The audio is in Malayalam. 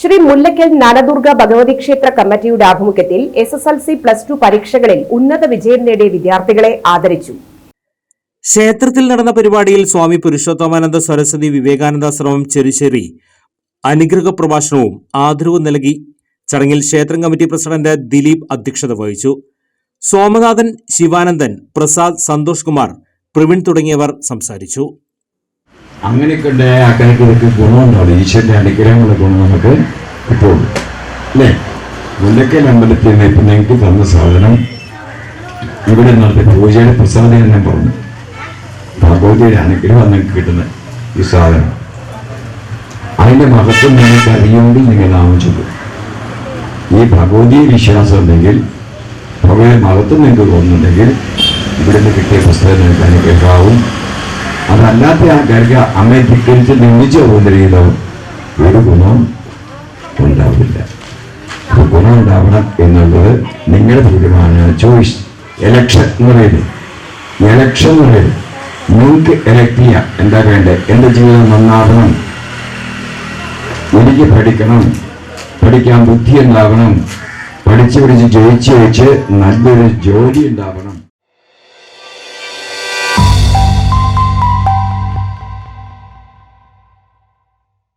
ശ്രീ മുല്ലയ്ക്കൽ നനദുർഗ ഭഗവതി ക്ഷേത്ര കമ്മിറ്റിയുടെ ആഭിമുഖ്യത്തിൽ S S L C plus two പരീക്ഷകളിൽ ഉന്നത വിജയം നേടിയ വിദ്യാർത്ഥികളെ ആദരിച്ചു. ക്ഷേത്രത്തിൽ നടന്ന പരിപാടിയിൽ സ്വാമി പുരുഷോത്തമാനന്ദ സരസ്വതി വിവേകാനന്ദാശ്രമം ചെറുശ്ശേരി അനുഗ്രഹ പ്രഭാഷണവും ആദരവും നൽകി ചടങ്ങിൽ ക്ഷേത്രം കമ്മിറ്റി പ്രസിഡന്റ് ദിലീപ് അധ്യക്ഷത വഹിച്ചു. സോമനാഥൻ ശിവാനന്ദൻ പ്രസാദ് സന്തോഷ് കുമാർ പ്രവീൺ തുടങ്ങിയവർ സംസാരിച്ചു. അങ്ങനെയൊക്കെ ഉണ്ടായ ആൾക്കാർക്ക് ഇതൊക്കെ ഗുണമുണ്ടാവും ഈശ്വരന്റെ അനുഗ്രഹമുള്ള ഗുണം നമുക്ക് ഇപ്പോൾ അല്ലേ? മുല്ലക്കൽ അമ്പലത്തിൽ നിന്ന് ഇപ്പം നിങ്ങൾക്ക് തന്ന സാധനം ഇവിടെ നടത്തിയ പൂജയുടെ പ്രസാദം എന്ന് പറഞ്ഞു. ഭഗവതിയുടെ അനുഗ്രഹം നിങ്ങൾക്ക് കിട്ടുന്ന ഈ സാധനം. അതിന്റെ മഹത്വം നിങ്ങൾക്ക് അറിയുമെങ്കിൽ നിങ്ങൾ നാമം ചൊല്ലും ഈ ഭഗവതി വിശ്വാസം ഉണ്ടെങ്കിൽ ഭഗവതി മഹത്വം നിങ്ങൾക്ക് തോന്നുന്നുണ്ടെങ്കിൽ ഇവിടുന്ന് കിട്ടിയ പുസ്തകം നിങ്ങൾക്ക് അനുഗ്രഹമാവും. അതല്ലാത്ത ആൾക്കാർക്ക് ധിക്കരിച്ച് നിന്ദിച്ചു പോകുന്നതിലോ ഒരു ഗുണം ഉണ്ടാവില്ല. ഗുണം ഉണ്ടാവണം എന്നുള്ളത് നിങ്ങളുടെ തീരുമാനമാണ്. ചോയ്സ് എലക്ഷൻ എന്ന് പറയുന്നത്. എലക്ഷൻ എന്ന് പറയുന്നത്. നിങ്ങൾക്ക് എലക്ട് ചെയ്യാം. എന്താ വേണ്ടത് എന്റെ ജീവിതം നന്നാവണം. എനിക്ക് പഠിക്കണം. പഠിക്കാൻ ബുദ്ധി ഉണ്ടാവണം. പഠിച്ച് പഠിച്ച് ജയിച്ച് വെച്ച് നല്ലൊരു ജോലി ഉണ്ടാവണം.